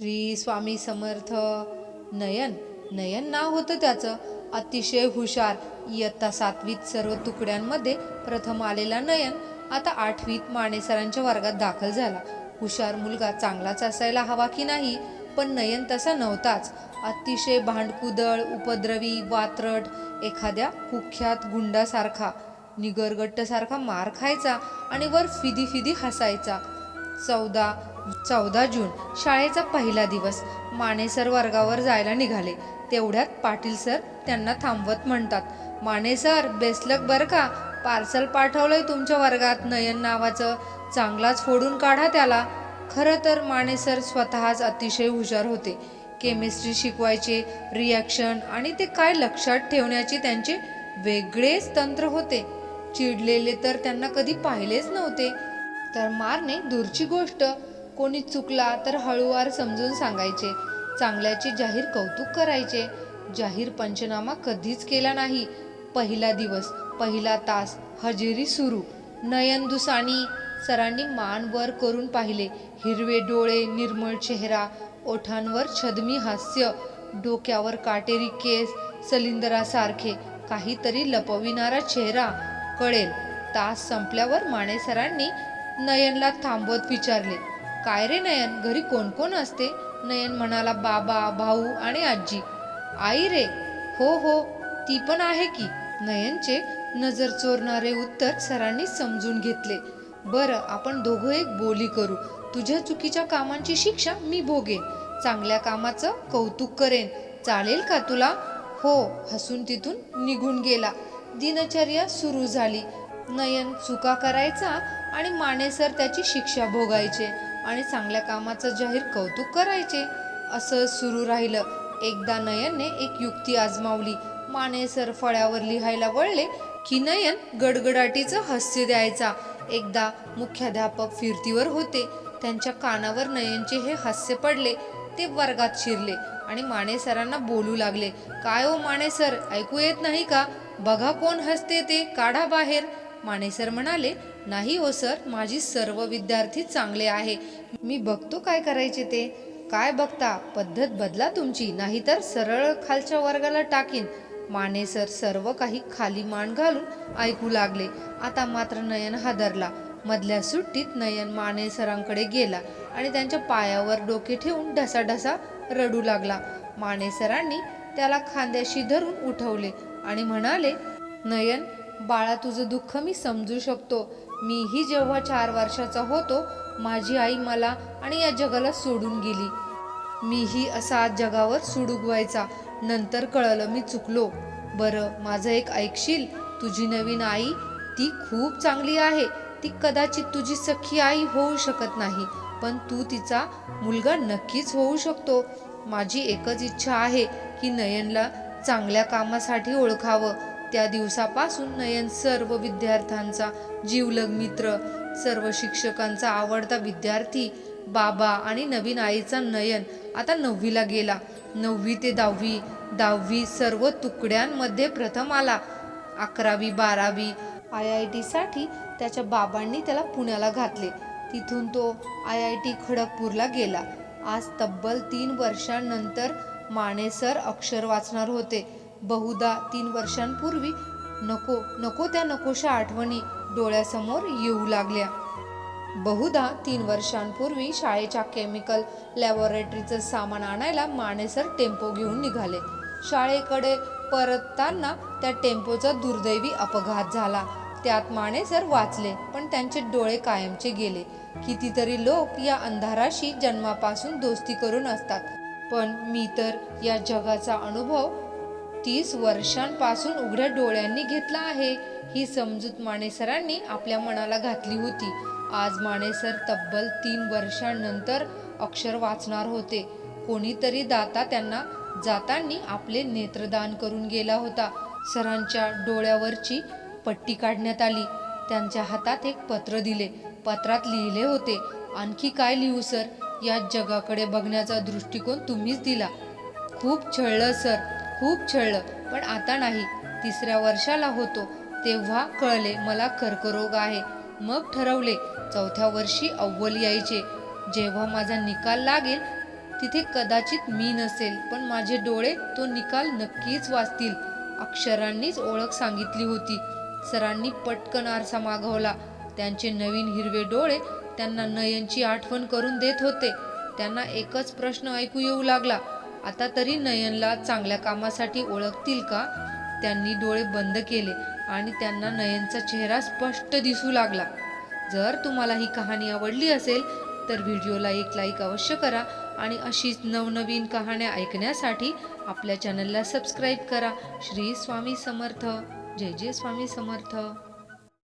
श्री स्वामी समर्थ नयन नयन नाव होतं त्याचं. अतिशय हुशार इयत्ता सातवीत सर्व तुकड्यांमध्ये प्रथम आलेला नयन आता आठवीत मानेसरांच्या वर्गात दाखल झाला. हुशार मुलगा चांगलाच असायला हवा की नाही पण नयन तसा नव्हताच. अतिशय भांडकुदळ उपद्रवी वात्रट एखाद्या कुख्यात गुंडासारखा निगरगट्टसारखा मार खायचा आणि वर फिदी फिदी हसायचा. चौदा चौदा जून शाळेचा पहिला दिवस. माने सर वर्गावर जायला निघाले. तेवढ्यात पाटील सर त्यांना थांबवत म्हणतात माने सर बेसलक बरं का? पार्सल पाठवलंय तुमच्या वर्गात नयन नावाचं. चांगलाच फोडून काढा त्याला. खरं तर माने सर स्वतःच अतिशय हुशार होते. केमिस्ट्री शिकवायचे रिॲक्शन आणि ते काय लक्षात ठेवण्याचे त्यांचे वेगळेच तंत्र होते. चिडलेले तर त्यांना कधी पाहिलेच नव्हते. तर मारणे दूरची गोष्ट. कोणी चुकला तर हळूवार समजून सांगायचे. चांगल्याचे जाहीर कौतुक करायचे. जाहीर पंचनामा कधीच केला नाही. पहिला दिवस पहिला तास हजेरी सुरू. नयन दुसानी सरांनी मान वर करून पाहिले. हिरवे डोळे निर्मळ चेहरा ओठांवर छदमी हास्य डोक्यावर काटेरी केस सलिंदरासारखे काहीतरी लपविणारा चेहरा कळेल. तास संपल्यावर माने सरांनी नयनला थांबवत विचारले. काय रे नयन? घरी कोण कोण असते? नयन म्हणाला बाबा भाऊ आणि आजी. आई रे. हो हो ती पण आहे की. नयनचे नजर चोरणारे उत्तर सरांनी समजून घेतले. बरं आपण दोघं एक बोली करू. तुझ्या चुकीच्या कामांची शिक्षा मी भोगेन. चांगल्या कामाचं कौतुक करेन. चालेल का तुला? हो हसून तिथून निघून गेला. दिनचर्या सुरू झाली. नयन चुका करायचा आणि मानेसर त्याची शिक्षा भोगायचे. आणि चांगल्या कामाचं जाहीर कौतुक करायचे. असं सुरू राहिलं. एकदा नयनने एक युक्ती आजमावली. मानेसर फळ्यावर लिहायला वळले की नयन गडगडाटीचं हास्य द्यायचा. एकदा मुख्याध्यापक फिरतीवर होते. त्यांच्या कानावर नयनचे हे हास्य पडले. ते वर्गात शिरले आणि माने सरांना बोलू लागले. काय हो माने सर ऐकू येत नाही का? बघा कोण हसते ते काढा बाहेर. मानेसर म्हणाले नाही हो सर माझी सर्व विद्यार्थी चांगले आहे. मी बघतो काय करायचे ते. काय बघता? पद्धत बदला तुमची. नाहीतर सरळ खालच्या वर्गाला टाकीन. माने सर सर्व काही खाली मान घालून ऐकू लागले. आता मात्र नयन हादरला. मधल्या सुट्टीत नयन माने सरांकडे गेला आणि त्यांच्या पायावर डोके ठेवून ढसाढसा रडू लागला. माने सरांनी त्याला खांद्याशी धरून उठवले आणि म्हणाले नयन बाळा तुझं दुःख मी समजू शकतो. मीही जेव्हा चार वर्षाचा होतो माझी आई मला आणि या जगाला सोडून गेली. मीही असा आज जगावर सुडुगवायचा. नंतर कळलं मी चुकलो. बरं माझं एक ऐकशील? तुझी नवीन आई ती खूप चांगली आहे. ती कदाचित तुझी सख्खी आई होऊ शकत नाही. पण तू तिचा मुलगा नक्कीच होऊ शकतो. माझी एकच इच्छा आहे की नयनला चांगल्या कामासाठी ओळखावं. त्या दिवसापासून नयन सर्व विद्यार्थ्यांचा जीवलग मित्र सर्व शिक्षकांचा आवडता विद्यार्थी बाबा आणि नवीन आईचा नयन आता नववीला गेला. नववी ते दहावी दहावी सर्व तुकड्यांमध्ये प्रथम आला. अकरावी बारावी आय आय टीसाठी त्याच्या बाबांनी त्याला पुण्याला घातले. तिथून तो आय आय टी खडगपूरला गेला. आज तब्बल तीन वर्षांनंतर माने सर अक्षर वाचणार होते. बहुधा तीन वर्षांपूर्वी नको नको त्या नकोशा आठवणी डोळ्यासमोर येऊ लागल्या. बहुधा तीन वर्षांपूर्वी शाळेच्या केमिकल लॅबोरेटरीचं सामान आणायला मानेसर टेम्पो घेऊन निघाले. शाळेकडे परतताना त्या टेम्पोचा दुर्दैवी अपघात झाला. त्यात मानेसर वाचले पण त्यांचे डोळे कायमचे गेले. कितीतरी लोक या अंधाराशी जन्मापासून दोस्ती करून असतात. पण मी तर या जगाचा अनुभव तीस वर्षांपासून उघड्या डोळ्यांनी घेतला आहे. ही समजूत मानेसरांनी आपल्या मनाला घातली होती. आज मानेसर तब्बल तीन वर्षांनंतर अक्षर वाचणार होते. कोणीतरी दाता त्यांना जातांनी आपले नेत्रदान करून गेला होता. सरांच्या डोळ्यावरची पट्टी काढण्यात आली. त्यांच्या हातात एक पत्र दिले. पत्रात लिहिले होते आणखी काय लिहू सर? या जगाकडे बघण्याचा दृष्टिकोन तुम्हीच दिला. खूप छळलं सर. खूप छळलं पण आता नाही. तिसऱ्या वर्षाला होतो तेव्हा कळले मला कर्करोग आहे. मग ठरवले चौथ्या वर्षी अव्वल यायचे. जेव्हा माझा निकाल लागेल तिथे कदाचित मी नसेल पण माझे डोळे तो निकाल नक्कीच वाचतील. अक्षरांनीच ओळख सांगितली होती. सरांनी पटकन आरसा मागवला. त्यांचे नवीन हिरवे डोळे त्यांना नयनची आठवण करून देत होते. त्यांना एकच प्रश्न ऐकू येऊ लागला. आता तरी नयनला चांगल्या कामासाठी ओळखतील का? त्यांनी डोळे बंद केले आणि त्यांना नयनचा चेहरा स्पष्ट दिसू लागला. जर तुम्हाला ही कहाणी आवडली असेल तर व्हिडिओला एक लाईक अवश्य करा आणि अशीच नवनवीन कहाण्या ऐकण्यासाठी आपल्या चॅनलला सबस्क्राईब करा. श्री स्वामी समर्थ. जय जय स्वामी समर्थ.